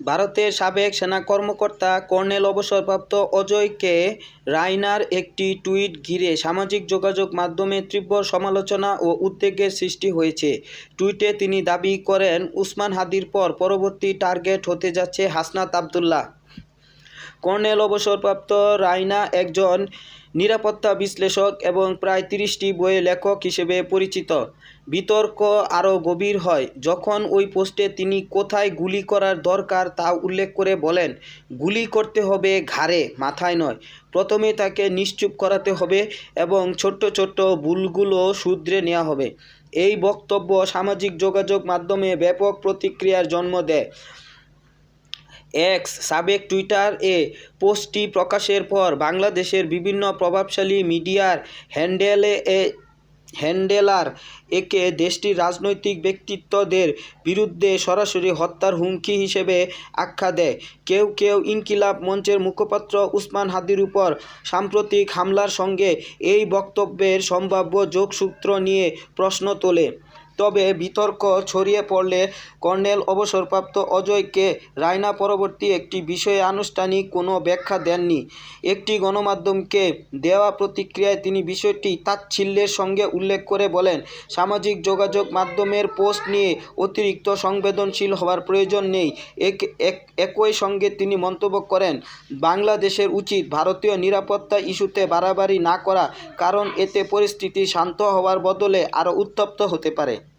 ভারতের সাবেক সেনা কর্মকর্তা কর্নেল অবসরপ্রাপ্ত অজয়কে রায়নার একটি টুইট ঘিরে সামাজিক যোগাযোগ মাধ্যমে তীব্র সমালোচনা ও উদ্বেগের সৃষ্টি হয়েছে। টুইটে তিনি দাবি করেন, উসমান হাদির পর পরবর্তী টার্গেট হতে যাচ্ছে হাসনাত আবদুল্লাহ। কর্নেল অবসরপ্রাপ্ত রায়না একজন নিরাপত্তা বিশ্লেষক এবং প্রায় তিরিশটি বইয়ের লেখক হিসেবে পরিচিত। বিতর্ক আরও গভীর হয়। যখন ওই পোস্টে তিনি কোথায় গুলি করার দরকার তা উল্লেখ করে বলেন, গুলি করতে হবে ঘাড়ে, মাথায় নয়। প্রথমে তাকে নিশ্চুপ করাতে হবে এবং ছোট্ট ছোট্ট ভুলগুলো শুধরে নেওয়া হবে। এই বক্তব্য সামাজিক যোগাযোগ মাধ্যমে ব্যাপক প্রতিক্রিয়ার জন্ম দেয়। এক্স সাবেক টুইটার এ পোস্টটি প্রকাশের পর বাংলাদেশের বিভিন্ন প্রভাবশালী মিডিয়ার হ্যান্ডেলে এ, হ্যান্ডেলার একে দেশটির রাজনৈতিক ব্যক্তিত্বদের বিরুদ্ধে সরাসরি হত্যার হুমকি হিসেবে আখ্যা দেয়। কেউ কেউ ইনকিলাব মঞ্চের মুখপাত্র উসমান হাদির উপর সাম্প্রতিক হামলার সঙ্গে এই বক্তব্যের সম্ভাব্য যোগসূত্র নিয়ে প্রশ্ন তোলে। তবে বিতর্ক ছড়িয়ে পড়লে কর্নেল অবসরপ্রাপ্ত অজয়কে রায়না পরবর্তী একটি বিষয়ে আনুষ্ঠানিক কোনো ব্যাখ্যা দেননি। একটি গণমাধ্যমকে দেওয়া প্রতিক্রিয়ায় তিনি বিষয়টি তাচ্ছিল্যের সঙ্গে উল্লেখ করে বলেন, সামাজিক যোগাযোগ মাধ্যমের পোস্ট নিয়ে অতিরিক্ত সংবেদনশীল হওয়ার প্রয়োজন নেই। এক, এক- একই সঙ্গে তিনি মন্তব্য করেন, বাংলাদেশের উচিত ভারতীয় নিরাপত্তা ইস্যুতে বাড়াবাড়ি না করা, কারণ এতে পরিস্থিতি শান্ত হওয়ার বদলে আরও উত্তপ্ত হতে পারে।